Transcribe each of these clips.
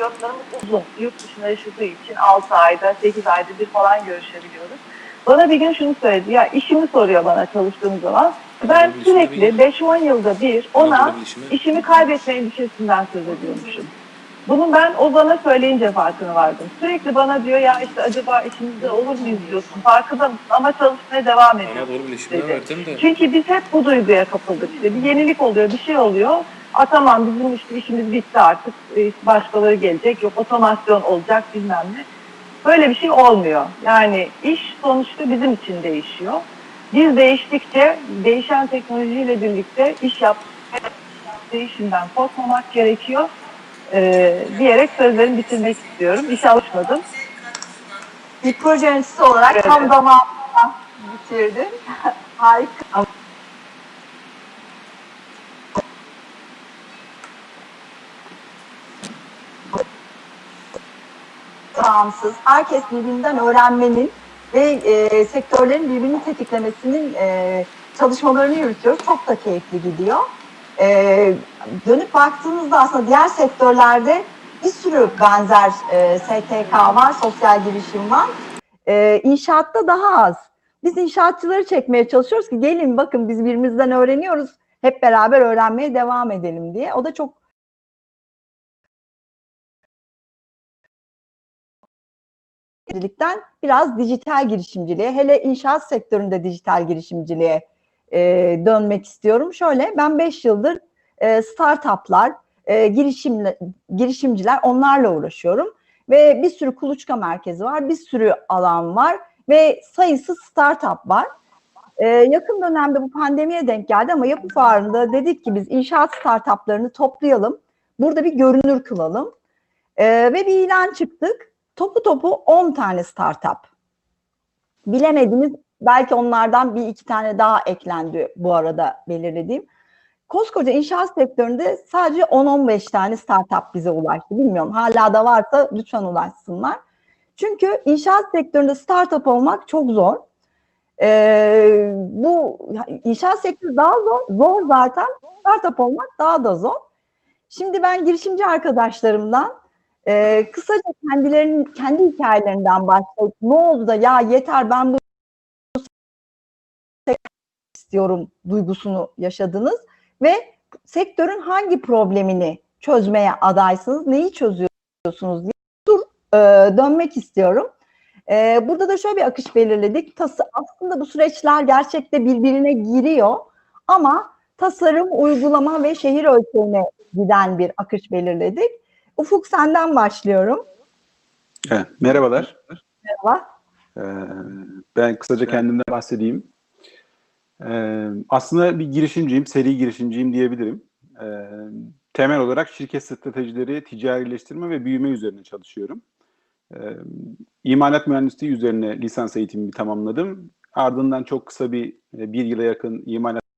periyotlarımız uzun. Yurt dışında yaşadığı için 6 ayda, 8 ayda bir falan görüşebiliyoruz. Bana bir gün şunu söyledi. Ya işimi soruyor bana çalıştığım zaman. Ben sürekli değil. 5-10 yılda bir ona işimi kaybetme endişesinden söz ediyormuşum. Bunun ben o bana söyleyince farkına vardım. Sürekli bana diyor ya işte acaba işimizde olur muyuz diyorsun. Farkında mısın ama çalışmaya devam ediyorsun. Anadolu bilişimine dedi. verdim de. Çünkü biz hep bu duyguya kapıldık. İşte bir yenilik oluyor, bir şey oluyor. A tamam bizim işte işimiz bitti artık. e, Başkaları gelecek. Yok otomasyon olacak bilmem ne. Böyle bir şey olmuyor. Yani iş sonuçta bizim için değişiyor. Biz değiştikçe değişen teknolojiyle birlikte iş yap değişimden korkmamak gerekiyor. Ee, diyerek sözlerimi bitirmek istiyorum. İş alışmadım. Bir proje yöneticisi olarak Evet. tam zamanında bitirdin. Harika. bağımsız, herkes birbirinden öğrenmenin ve e, sektörlerin birbirini tetiklemesinin e, çalışmalarını yürütüyoruz. Çok da keyifli gidiyor. E, dönüp baktığımızda aslında diğer sektörlerde bir sürü benzer e, STK var, sosyal girişim var. E, inşaatta daha az. Biz inşaatçıları çekmeye çalışıyoruz ki gelin bakın biz birbirimizden öğreniyoruz. Hep beraber öğrenmeye devam edelim diye. O da çok girişimcilikten biraz dijital girişimciliğe, hele inşaat sektöründe dijital girişimciliğe e, dönmek istiyorum. Şöyle, ben 5 yıldır e, startuplar, e, girişim, girişimciler onlarla uğraşıyorum. Ve bir sürü kuluçka merkezi var, bir sürü alan var ve sayısız startup var. E, yakın dönemde bu pandemiye denk geldi ama yapı fuarında dedik ki biz inşaat startuplarını toplayalım, burada bir görünür kılalım. E, ve bir ilan çıktık topu topu 10 tane startup. Bilemediniz belki onlardan bir iki tane daha eklendi bu arada belirlediğim. Koskoca inşaat sektöründe sadece 10-15 tane startup bize ulaştı. Bilmiyorum hala da varsa lütfen ulaşsınlar. Çünkü inşaat sektöründe startup olmak çok zor. Ee, bu inşaat sektörü daha zor, zor zaten. Startup olmak daha da zor. Şimdi ben girişimci arkadaşlarımdan ee, kısaca kendilerinin kendi hikayelerinden başlayıp ne oldu da ya yeter ben bu istiyorum duygusunu yaşadınız ve sektörün hangi problemini çözmeye adaysınız, neyi çözüyorsunuz diye dur e, dönmek istiyorum. E, burada da şöyle bir akış belirledik. Tası, aslında bu süreçler gerçekte birbirine giriyor ama tasarım, uygulama ve şehir ölçeğine giden bir akış belirledik. Ufuk senden başlıyorum. Evet, merhabalar. Merhaba. Ee, ben kısaca kendimden bahsedeyim. Ee, aslında bir girişimciyim, seri girişimciyim diyebilirim. Ee, temel olarak şirket stratejileri, ticarileştirme ve büyüme üzerine çalışıyorum. Ee, imalat mühendisliği üzerine lisans eğitimimi tamamladım. Ardından çok kısa bir, bir yıla yakın imalat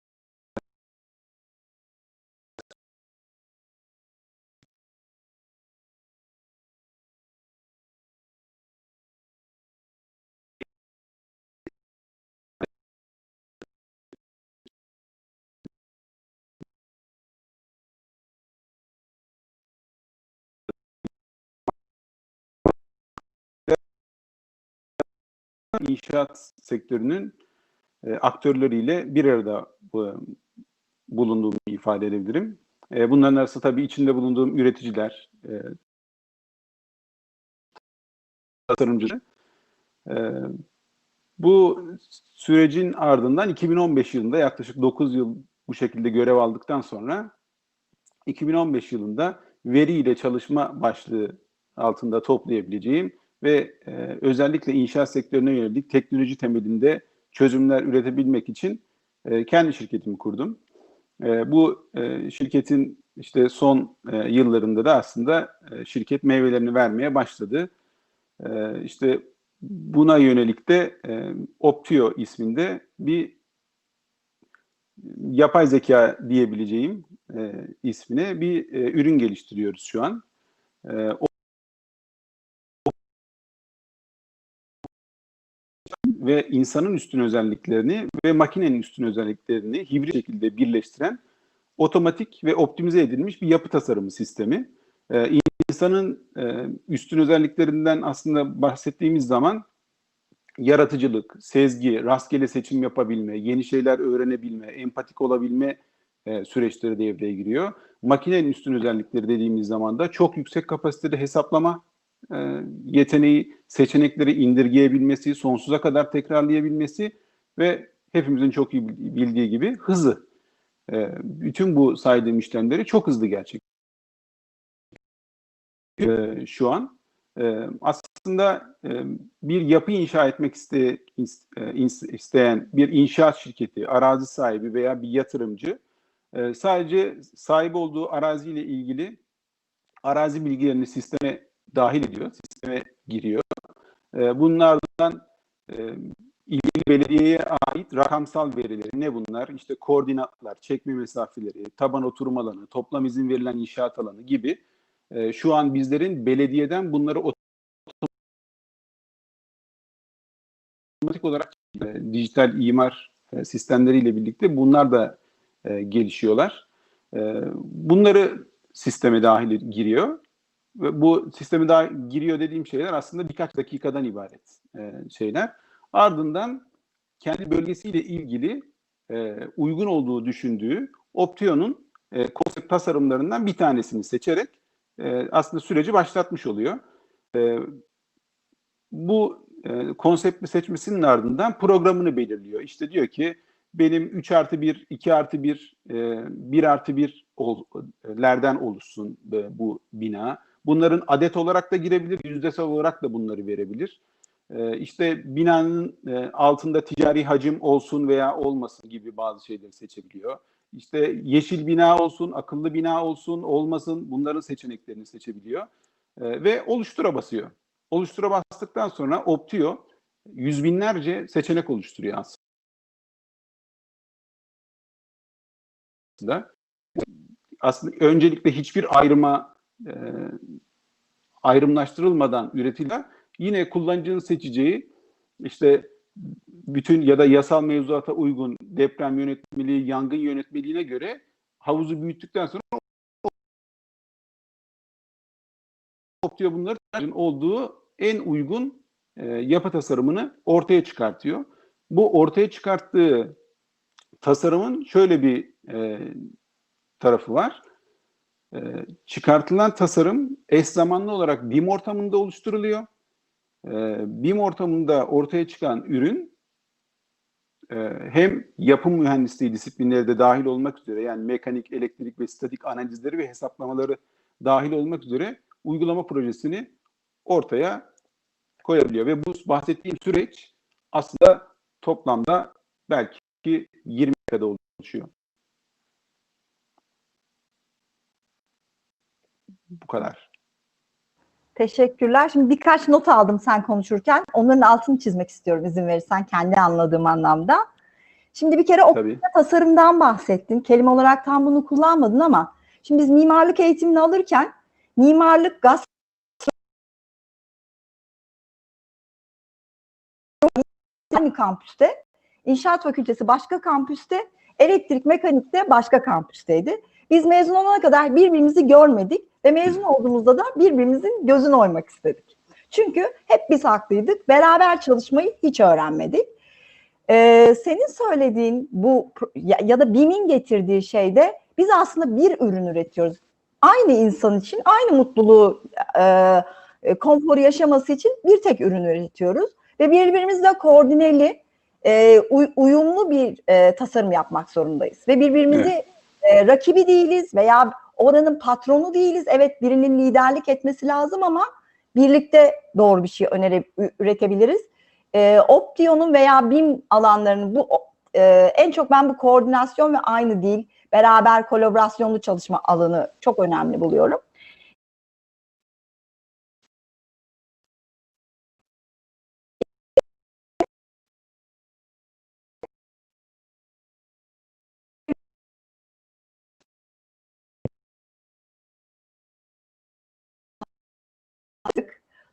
inşaat sektörünün e, aktörleriyle bir arada bu, bulunduğumu ifade edebilirim. E, bunların arasında tabii içinde bulunduğum üreticiler, e, tasarımcılar. E, bu sürecin ardından 2015 yılında yaklaşık 9 yıl bu şekilde görev aldıktan sonra 2015 yılında veri ile çalışma başlığı altında toplayabileceğim ve e, özellikle inşaat sektörüne yönelik teknoloji temelinde çözümler üretebilmek için e, kendi şirketimi kurdum. E, bu e, şirketin işte son e, yıllarında da aslında e, şirket meyvelerini vermeye başladı. E, işte buna yönelik de e, Optio isminde bir yapay zeka diyebileceğim e, ismine bir e, ürün geliştiriyoruz şu an. E, ve insanın üstün özelliklerini ve makinenin üstün özelliklerini hibrit şekilde birleştiren otomatik ve optimize edilmiş bir yapı tasarımı sistemi. Ee, insanın e, üstün özelliklerinden aslında bahsettiğimiz zaman yaratıcılık, sezgi, rastgele seçim yapabilme, yeni şeyler öğrenebilme, empatik olabilme e, süreçleri devreye giriyor. Makinenin üstün özellikleri dediğimiz zaman da çok yüksek kapasitede hesaplama yeteneği, seçenekleri indirgeyebilmesi, sonsuza kadar tekrarlayabilmesi ve hepimizin çok iyi bildiği gibi hızı. E, bütün bu saydığım işlemleri çok hızlı gerçek e, şu an. E, aslında e, bir yapı inşa etmek e, isteyen bir inşaat şirketi, arazi sahibi veya bir yatırımcı e, sadece sahip olduğu araziyle ilgili arazi bilgilerini sisteme dahil ediyor, sisteme giriyor. E, bunlardan e, ilgili belediyeye ait rakamsal verileri ne bunlar? İşte koordinatlar, çekme mesafeleri, taban oturum alanı, toplam izin verilen inşaat alanı gibi e, şu an bizlerin belediyeden bunları otomatik olarak e, dijital imar e, sistemleriyle birlikte bunlar da e, gelişiyorlar. E, bunları sisteme dahil giriyor. Bu sisteme dahil giriyor dediğim şeyler aslında birkaç dakikadan ibaret e, şeyler. Ardından kendi bölgesiyle ilgili e, uygun olduğu düşündüğü Optio'nun e, konsept tasarımlarından bir tanesini seçerek e, aslında süreci başlatmış oluyor. E, bu e, konsepti seçmesinin ardından programını belirliyor. İşte diyor ki benim 3 artı 1, 2 artı 1, e, 1 artı 1'lerden oluşsun e, bu bina. Bunların adet olarak da girebilir, yüzdesel olarak da bunları verebilir. E, işte binanın e, altında ticari hacim olsun veya olmasın gibi bazı şeyleri seçebiliyor. İşte yeşil bina olsun, akıllı bina olsun, olmasın bunların seçeneklerini seçebiliyor. E, ve oluştura basıyor. Oluştura bastıktan sonra Optio yüz binlerce seçenek oluşturuyor aslında. Aslında öncelikle hiçbir ayrıma e, ayrımlaştırılmadan üretilen yine kullanıcının seçeceği işte bütün ya da yasal mevzuata uygun deprem yönetmeliği, yangın yönetmeliğine göre havuzu büyüttükten sonra Optio bunların olduğu en uygun e, yapı tasarımını ortaya çıkartıyor. Bu ortaya çıkarttığı tasarımın şöyle bir e, tarafı var. E, çıkartılan tasarım eş zamanlı olarak BIM ortamında oluşturuluyor. E, BIM ortamında ortaya çıkan ürün e, hem yapım mühendisliği disiplinleri de dahil olmak üzere yani mekanik, elektrik ve statik analizleri ve hesaplamaları dahil olmak üzere uygulama projesini ortaya koyabiliyor. Ve bu bahsettiğim süreç aslında toplamda belki 20 dakikada oluşuyor. Bu kadar. Teşekkürler. Şimdi birkaç not aldım sen konuşurken. Onların altını çizmek istiyorum izin verirsen kendi anladığım anlamda. Şimdi bir kere o Tabii. tasarımdan bahsettin. Kelime olarak tam bunu kullanmadın ama şimdi biz mimarlık eğitimini alırken mimarlık gaz aynı kampüste, inşaat fakültesi başka kampüste, elektrik mekanikte başka kampüsteydi. Biz mezun olana kadar birbirimizi görmedik ve mezun olduğumuzda da birbirimizin gözünü oymak istedik. Çünkü hep biz haklıydık. Beraber çalışmayı hiç öğrenmedik. Ee, senin söylediğin bu ya, ya da BİM'in getirdiği şeyde biz aslında bir ürün üretiyoruz. Aynı insan için aynı mutluluğu, e, e, konforu yaşaması için bir tek ürün üretiyoruz. Ve birbirimizle koordineli, e, uy- uyumlu bir e, tasarım yapmak zorundayız. Ve birbirimizi e, rakibi değiliz veya oranın patronu değiliz. Evet birinin liderlik etmesi lazım ama birlikte doğru bir şey önere, üretebiliriz. E, Optio'nun veya BIM alanlarının bu e, en çok ben bu koordinasyon ve aynı dil, beraber kolaborasyonlu çalışma alanı çok önemli buluyorum.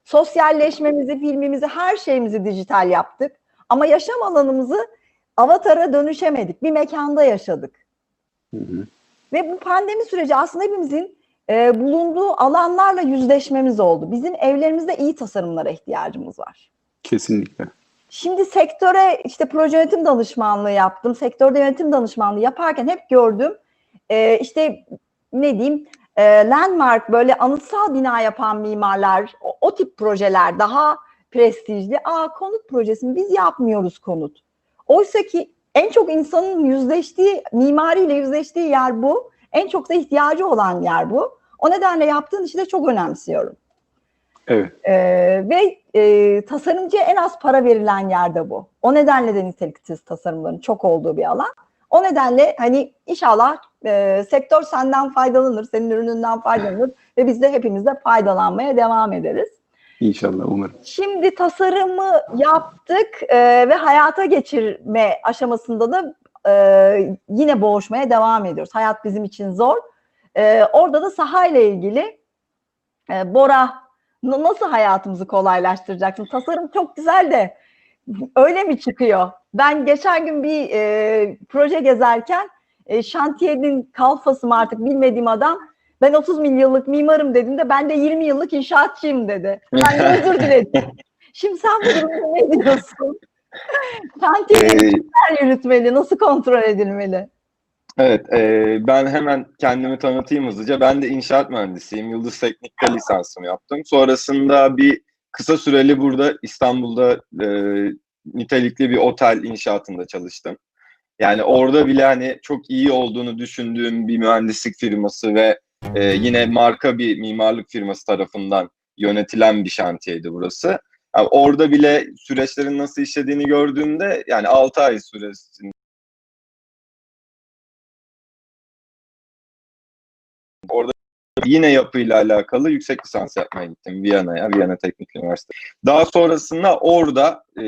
Sosyalleşmemizi, filmimizi, her şeyimizi dijital yaptık. Ama yaşam alanımızı avatara dönüşemedik. Bir mekanda yaşadık. Hı hı. Ve bu pandemi süreci aslında hepimizin e, bulunduğu alanlarla yüzleşmemiz oldu. Bizim evlerimizde iyi tasarımlara ihtiyacımız var. Kesinlikle. Şimdi sektöre işte proje yönetim danışmanlığı yaptım. Sektörde yönetim danışmanlığı yaparken hep gördüm. Ee, işte ne diyeyim e, landmark böyle anıtsal bina yapan mimarlar o, o tip projeler daha prestijli. Aa konut projesini biz yapmıyoruz konut. Oysa ki en çok insanın yüzleştiği, mimariyle yüzleştiği yer bu. En çok da ihtiyacı olan yer bu. O nedenle yaptığın işi de çok önemsiyorum. Evet. Ee, ve e, tasarımcıya en az para verilen yerde bu. O nedenle de niteliksiz tasarımların çok olduğu bir alan. O nedenle hani inşallah e, sektör senden faydalanır, senin ürününden faydalanır ve biz de hepimiz de faydalanmaya devam ederiz. İnşallah umarım. Şimdi tasarımı yaptık e, ve hayata geçirme aşamasında da e, yine boğuşmaya devam ediyoruz. Hayat bizim için zor. E, orada da sahayla ilgili e, Bora nasıl hayatımızı kolaylaştıracaksın? Tasarım çok güzel de öyle mi çıkıyor? Ben geçen gün bir e, proje gezerken e, şantiyenin kalfası mı artık bilmediğim adam ben 30 bin yıllık mimarım dediğinde ben de 20 yıllık inşaatçıyım dedi. Ben de özür diledim. Şimdi sen bu durumda ne diyorsun? Şantiyeyi Ee, nasıl yürütmeli, nasıl kontrol edilmeli? evet, e, ben hemen kendimi tanıtayım hızlıca. Ben de inşaat mühendisiyim. Yıldız Teknik'te lisansımı yaptım. Sonrasında bir kısa süreli burada İstanbul'da e, nitelikli bir otel inşaatında çalıştım. Yani orada bile hani çok iyi olduğunu düşündüğüm bir mühendislik firması ve e, yine marka bir mimarlık firması tarafından yönetilen bir şantiyeydi burası. Yani orada bile süreçlerin nasıl işlediğini gördüğümde yani 6 ay süresinde yine yapıyla alakalı yüksek lisans yapmaya gittim Viyana'ya, Viyana Teknik Üniversitesi. Daha sonrasında orada e,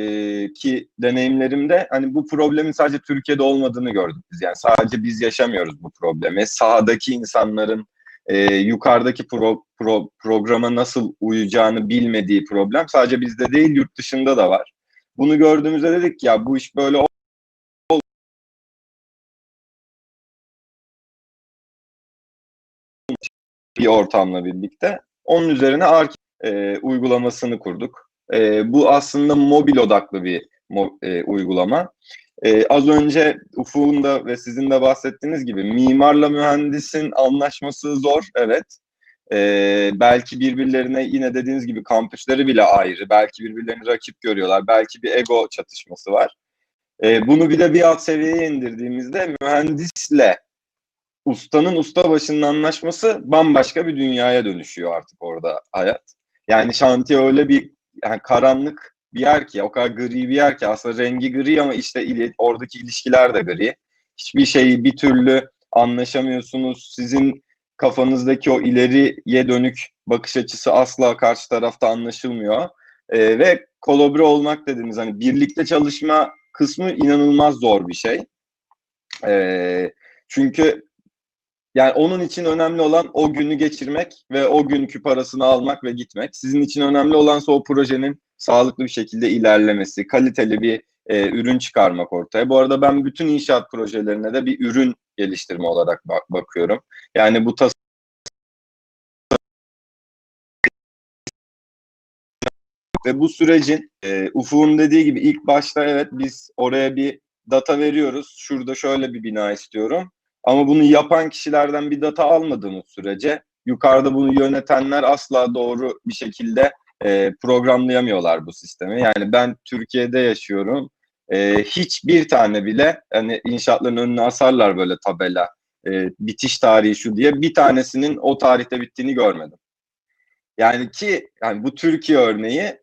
ki deneyimlerimde hani bu problemin sadece Türkiye'de olmadığını gördük biz. Yani sadece biz yaşamıyoruz bu problemi. Sahadaki insanların e, yukarıdaki pro, pro, programa nasıl uyacağını bilmediği problem sadece bizde değil yurt dışında da var. Bunu gördüğümüzde dedik ya bu iş böyle bir ortamla birlikte. Onun üzerine ARK e, uygulamasını kurduk. E, bu aslında mobil odaklı bir mo- e, uygulama. E, az önce Ufuk'un da ve sizin de bahsettiğiniz gibi mimarla mühendisin anlaşması zor, evet. E, belki birbirlerine yine dediğiniz gibi kampüsleri bile ayrı, belki birbirlerini rakip görüyorlar, belki bir ego çatışması var. E, bunu bir de bir alt seviyeye indirdiğimizde mühendisle ustanın usta başının anlaşması bambaşka bir dünyaya dönüşüyor artık orada hayat. Yani şantiye öyle bir yani karanlık bir yer ki, o kadar gri bir yer ki aslında rengi gri ama işte ili, oradaki ilişkiler de gri. Hiçbir şeyi bir türlü anlaşamıyorsunuz. Sizin kafanızdaki o ileriye dönük bakış açısı asla karşı tarafta anlaşılmıyor. Ee, ve kolabre olmak dediğiniz hani birlikte çalışma kısmı inanılmaz zor bir şey. Ee, çünkü yani onun için önemli olan o günü geçirmek ve o günkü parasını almak ve gitmek. Sizin için önemli olansa o projenin sağlıklı bir şekilde ilerlemesi, kaliteli bir e, ürün çıkarmak ortaya. Bu arada ben bütün inşaat projelerine de bir ürün geliştirme olarak bak- bakıyorum. Yani bu tas ve bu sürecin e, Ufuk'un dediği gibi ilk başta evet biz oraya bir data veriyoruz. Şurada şöyle bir bina istiyorum. Ama bunu yapan kişilerden bir data almadığımız sürece yukarıda bunu yönetenler asla doğru bir şekilde e, programlayamıyorlar bu sistemi. Yani ben Türkiye'de yaşıyorum. E, hiçbir tane bile hani inşaatların önüne asarlar böyle tabela. E, bitiş tarihi şu diye bir tanesinin o tarihte bittiğini görmedim. Yani ki yani bu Türkiye örneği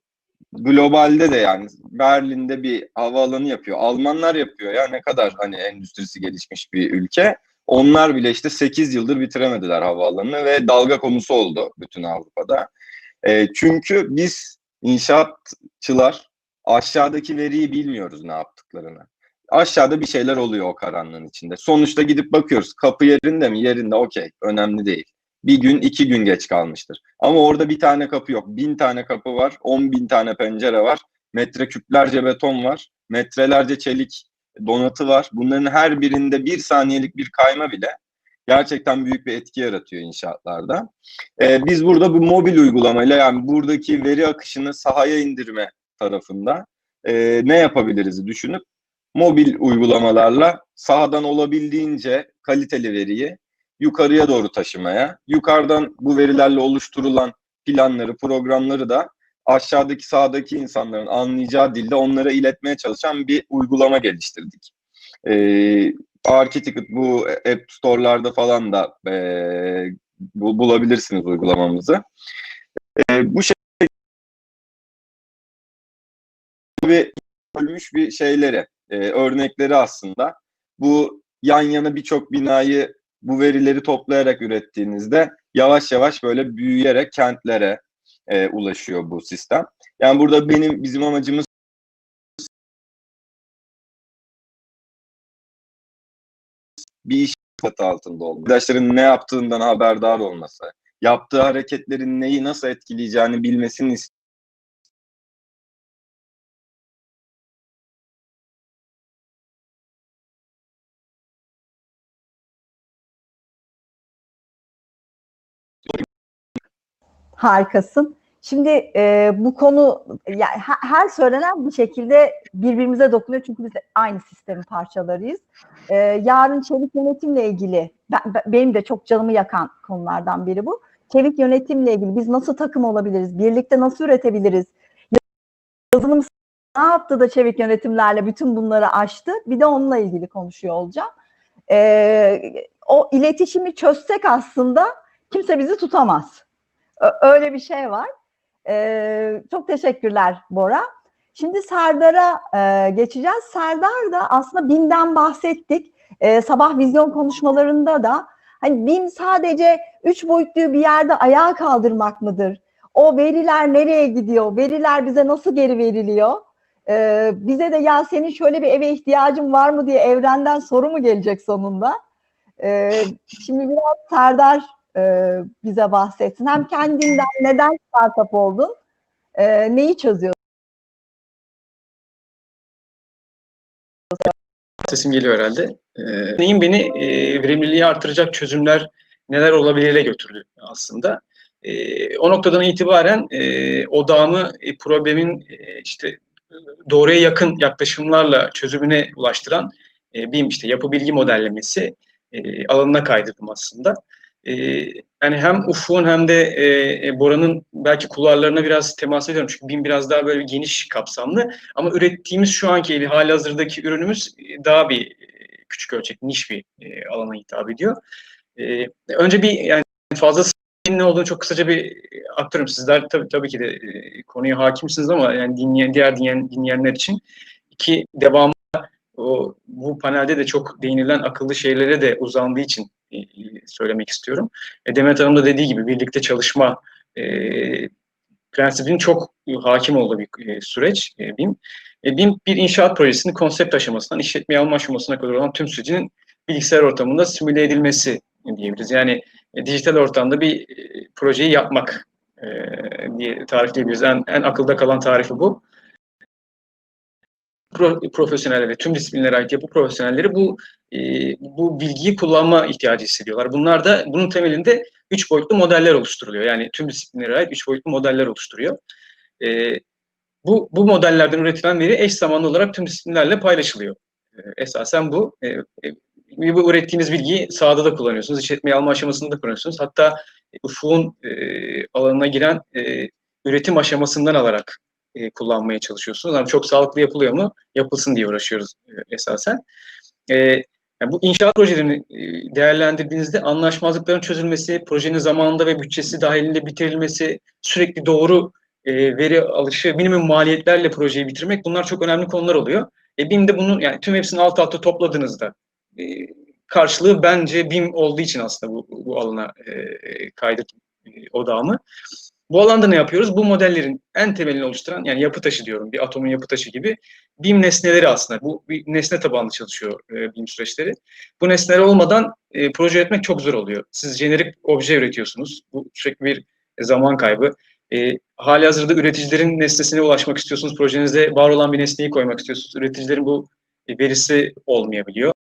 globalde de yani Berlin'de bir havaalanı yapıyor. Almanlar yapıyor ya ne kadar hani endüstrisi gelişmiş bir ülke. Onlar bile işte 8 yıldır bitiremediler havaalanını ve dalga konusu oldu bütün Avrupa'da. E, çünkü biz inşaatçılar aşağıdaki veriyi bilmiyoruz ne yaptıklarını. Aşağıda bir şeyler oluyor o karanlığın içinde. Sonuçta gidip bakıyoruz kapı yerinde mi? Yerinde okey önemli değil. Bir gün iki gün geç kalmıştır. Ama orada bir tane kapı yok. Bin tane kapı var. On bin tane pencere var. Metreküplerce beton var. Metrelerce çelik donatı var. Bunların her birinde bir saniyelik bir kayma bile gerçekten büyük bir etki yaratıyor inşaatlarda. Ee, biz burada bu mobil uygulamayla yani buradaki veri akışını sahaya indirme tarafında e, ne yapabiliriz düşünüp mobil uygulamalarla sahadan olabildiğince kaliteli veriyi yukarıya doğru taşımaya, yukarıdan bu verilerle oluşturulan planları, programları da aşağıdaki sahadaki insanların anlayacağı dilde onlara iletmeye çalışan bir uygulama geliştirdik. Ee, Architicket bu App Store'larda falan da e, bu, bulabilirsiniz uygulamamızı. E, bu şekilde bir bölmüş bir şeyleri, e, örnekleri aslında. Bu yan yana birçok binayı bu verileri toplayarak ürettiğinizde yavaş yavaş böyle büyüyerek kentlere e, ulaşıyor bu sistem. Yani burada benim bizim amacımız bir iş katı altında olması. Arkadaşların ne yaptığından haberdar olması, yaptığı hareketlerin neyi nasıl etkileyeceğini bilmesini Harikasın. Şimdi e, bu konu yani he- her söylenen bir şekilde birbirimize dokunuyor çünkü biz aynı sistemin parçalarıyız. E, yarın çevik yönetimle ilgili ben- benim de çok canımı yakan konulardan biri bu. Çevik yönetimle ilgili biz nasıl takım olabiliriz? Birlikte nasıl üretebiliriz? Yazılım ne yaptı da çevik yönetimlerle bütün bunları aştı? Bir de onunla ilgili konuşuyor olacağım. E, o iletişimi çözsek aslında kimse bizi tutamaz. Öyle bir şey var. Ee, çok teşekkürler Bora. Şimdi Serdar'a e, geçeceğiz. Serdar da aslında BİM'den bahsettik. Ee, sabah vizyon konuşmalarında da hani BİM sadece üç boyutlu bir yerde ayağa kaldırmak mıdır? O veriler nereye gidiyor? Veriler bize nasıl geri veriliyor? Ee, bize de ya senin şöyle bir eve ihtiyacın var mı diye evrenden soru mu gelecek sonunda? Ee, şimdi biraz Serdar e, bize bahsetsin. Hem kendinden neden startup oldun, e, neyi çözüyorsun? Sesim geliyor herhalde. Ee, Deneyim beni e, verimliliği artıracak çözümler neler olabilir'e götürdü aslında. E, o noktadan itibaren e, odağımı e, problemin e, işte doğruya yakın yaklaşımlarla çözümüne ulaştıran e, BİM işte yapı bilgi modellemesi e, alanına kaydırdım aslında. E, yani hem Ufuk'un hem de e, e, Bora'nın belki kulvarlarına biraz temas ediyorum çünkü BİM biraz daha böyle geniş kapsamlı ama ürettiğimiz şu anki hali hazırdaki ürünümüz e, daha bir e, küçük ölçek, niş bir e, alana hitap ediyor. E, önce bir yani fazla ne olduğunu çok kısaca bir aktarım. Sizler tabii, tabii ki de e, konuya hakimsiniz ama yani dinleyen, diğer dinleyen, dinleyenler için iki devamlı o, bu panelde de çok değinilen akıllı şeylere de uzandığı için söylemek istiyorum. E, Demet Hanım da dediği gibi birlikte çalışma e, prensibinin çok hakim olduğu bir e, süreç e, BİM. E, BİM bir inşaat projesinin konsept aşamasından işletmeye alma aşamasına kadar olan tüm sürecinin bilgisayar ortamında simüle edilmesi diyebiliriz. Yani e, dijital ortamda bir e, projeyi yapmak e, diye tarifleyebiliriz. En, en akılda kalan tarifi bu. Pro, profesyonel ve tüm disiplinlere ait yapı profesyonelleri bu e, bu bilgiyi kullanma ihtiyacı hissediyorlar. Bunlar da bunun temelinde üç boyutlu modeller oluşturuluyor. Yani tüm disiplinlere ait üç boyutlu modeller oluşturuyor. E, bu, bu modellerden üretilen veri eş zamanlı olarak tüm disiplinlerle paylaşılıyor. E, esasen bu. Bu ürettiğiniz bilgiyi sahada da kullanıyorsunuz. İşletmeye alma aşamasında da kullanıyorsunuz. Hatta UFU'nun e, alanına giren üretim aşamasından alarak e, kullanmaya çalışıyorsunuz. Ama çok sağlıklı yapılıyor mu? Yapılsın diye uğraşıyoruz e, esasen. E, yani bu inşaat projelerini e, değerlendirdiğinizde anlaşmazlıkların çözülmesi, projenin zamanında ve bütçesi dahilinde bitirilmesi, sürekli doğru e, veri alışı, minimum maliyetlerle projeyi bitirmek bunlar çok önemli konular oluyor. E, BİM de bunu yani tüm hepsini alt alta topladığınızda e, karşılığı bence BİM olduğu için aslında bu, bu alana e, kaydet e, odağımı. Bu alanda ne yapıyoruz? Bu modellerin en temelini oluşturan yani yapı taşı diyorum bir atomun yapı taşı gibi BİM nesneleri aslında. Bu bir nesne tabanlı çalışıyor e, BİM süreçleri. Bu nesneler olmadan e, proje üretmek çok zor oluyor. Siz jenerik obje üretiyorsunuz. Bu sürekli bir zaman kaybı. E, hali hazırda üreticilerin nesnesine ulaşmak istiyorsunuz. Projenize var olan bir nesneyi koymak istiyorsunuz. Üreticilerin bu e, verisi olmayabiliyor.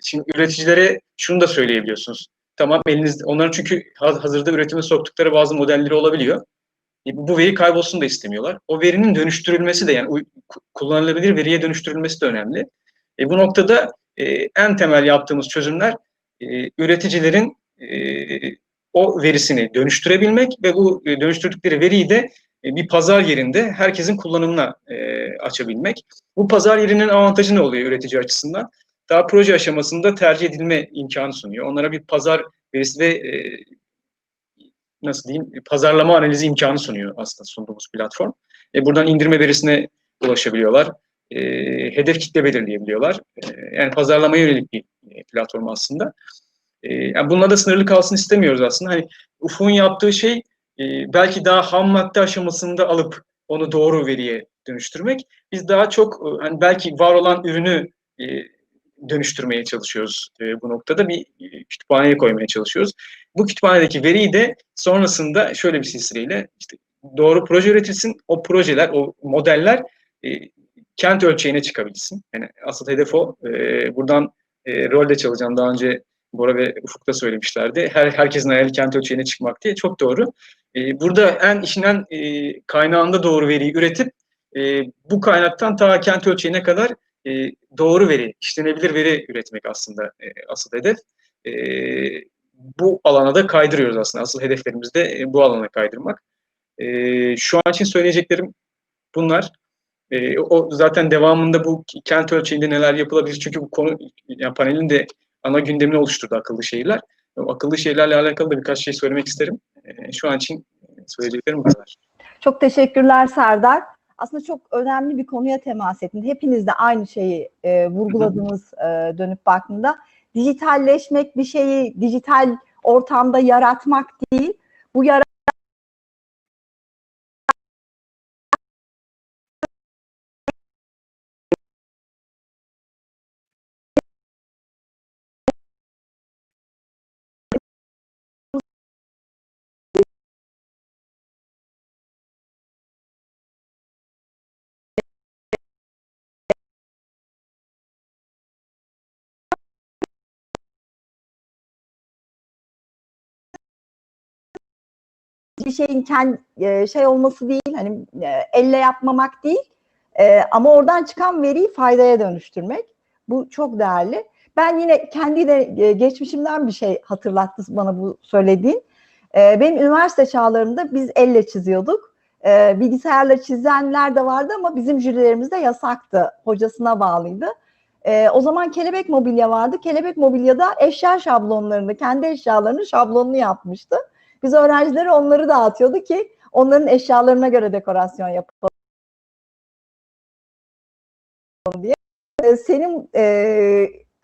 Şimdi üreticilere şunu da söyleyebiliyorsunuz. Tamam elinizde onların çünkü ha- hazırda üretime soktukları bazı modelleri olabiliyor. E, bu veri kaybolsun da istemiyorlar. O verinin dönüştürülmesi de yani kullanılabilir veriye dönüştürülmesi de önemli. E, bu noktada e, en temel yaptığımız çözümler e, üreticilerin e, o verisini dönüştürebilmek ve bu e, dönüştürdükleri veriyi de e, bir pazar yerinde herkesin kullanımına e, açabilmek. Bu pazar yerinin avantajı ne oluyor üretici açısından? Daha proje aşamasında tercih edilme imkanı sunuyor. Onlara bir pazar verisi ve e, nasıl diyeyim pazarlama analizi imkanı sunuyor aslında sunduğumuz platform. E, buradan indirme verisine ulaşabiliyorlar. E, hedef kitle belirleyebiliyorlar. E, yani pazarlamaya yönelik bir e, platform aslında. E, yani bununla da sınırlı kalsın istemiyoruz aslında. Hani Ufuk'un yaptığı şey e, belki daha ham madde aşamasında alıp onu doğru veriye dönüştürmek. Biz daha çok e, hani belki var olan ürünü e, dönüştürmeye çalışıyoruz e, bu noktada. Bir e, kütüphaneye koymaya çalışıyoruz. Bu kütüphanedeki veriyi de sonrasında şöyle bir silsileyle işte doğru proje üretilsin. O projeler, o modeller e, kent ölçeğine çıkabilsin. Yani asıl hedef o. E, buradan e, rolde çalacağım. Daha önce Bora ve Ufuk da söylemişlerdi. Her herkesin hayali kent ölçeğine çıkmak diye. Çok doğru. E, burada en işin en e, kaynağında doğru veriyi üretip e, bu kaynaktan ta kent ölçeğine kadar e, doğru veri, işlenebilir veri üretmek aslında e, asıl hedef. E, bu alana da kaydırıyoruz aslında. Asıl hedeflerimiz de e, bu alana kaydırmak. E, şu an için söyleyeceklerim bunlar. E, o zaten devamında bu kent ölçeğinde neler yapılabilir? Çünkü bu konu yani panelin de ana gündemini oluşturdu akıllı şehirler. Akıllı şehirlerle alakalı da birkaç şey söylemek isterim. E, şu an için söyleyeceklerim bu kadar. Çok teşekkürler Serdar. Aslında çok önemli bir konuya temas ettin. Hepiniz de aynı şeyi e, vurguladınız e, dönüp baktığında. Dijitalleşmek bir şeyi dijital ortamda yaratmak değil. Bu yarat bir şeyin kendi şey olması değil, hani e, elle yapmamak değil. E, ama oradan çıkan veriyi faydaya dönüştürmek. Bu çok değerli. Ben yine kendi de e, geçmişimden bir şey hatırlattı bana bu söylediğin. E, benim üniversite çağlarımda biz elle çiziyorduk. E, bilgisayarla çizenler de vardı ama bizim jürilerimizde yasaktı. Hocasına bağlıydı. E, o zaman Kelebek Mobilya vardı. Kelebek Mobilya'da eşya şablonlarını, kendi eşyalarının şablonunu yapmıştı. Biz öğrencilere onları dağıtıyordu ki onların eşyalarına göre dekorasyon yapalım diye. Ee, Senin e,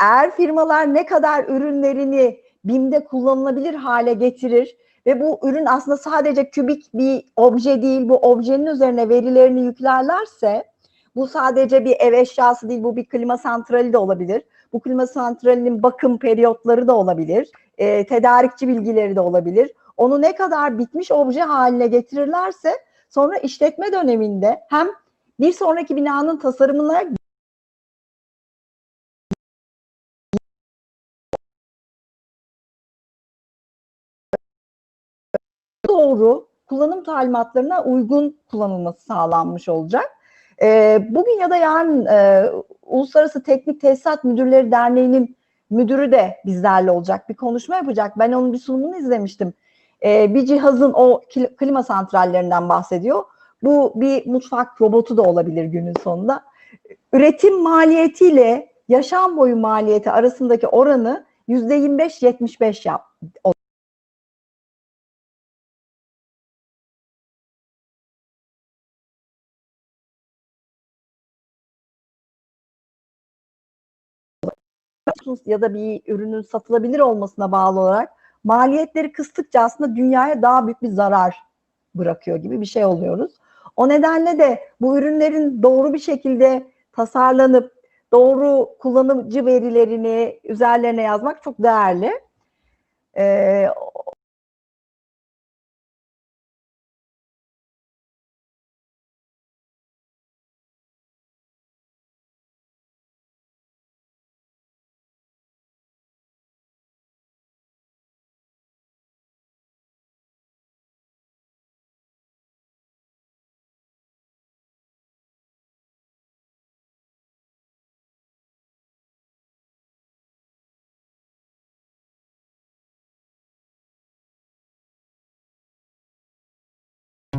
eğer firmalar ne kadar ürünlerini BİM'de kullanılabilir hale getirir ve bu ürün aslında sadece kübik bir obje değil, bu objenin üzerine verilerini yüklerlerse bu sadece bir ev eşyası değil, bu bir klima santrali de olabilir. Bu klima santralinin bakım periyotları da olabilir, e, tedarikçi bilgileri de olabilir onu ne kadar bitmiş obje haline getirirlerse sonra işletme döneminde hem bir sonraki binanın tasarımına doğru kullanım talimatlarına uygun kullanılması sağlanmış olacak. Ee, bugün ya da yarın e, Uluslararası Teknik Tesisat Müdürleri Derneği'nin müdürü de bizlerle olacak. Bir konuşma yapacak. Ben onun bir sunumunu izlemiştim e, bir cihazın o klima santrallerinden bahsediyor. Bu bir mutfak robotu da olabilir günün sonunda. Üretim maliyetiyle yaşam boyu maliyeti arasındaki oranı yüzde 25-75 yap. ya da bir ürünün satılabilir olmasına bağlı olarak maliyetleri kıstıkça aslında dünyaya daha büyük bir zarar bırakıyor gibi bir şey oluyoruz. O nedenle de bu ürünlerin doğru bir şekilde tasarlanıp doğru kullanıcı verilerini üzerlerine yazmak çok değerli. Ee,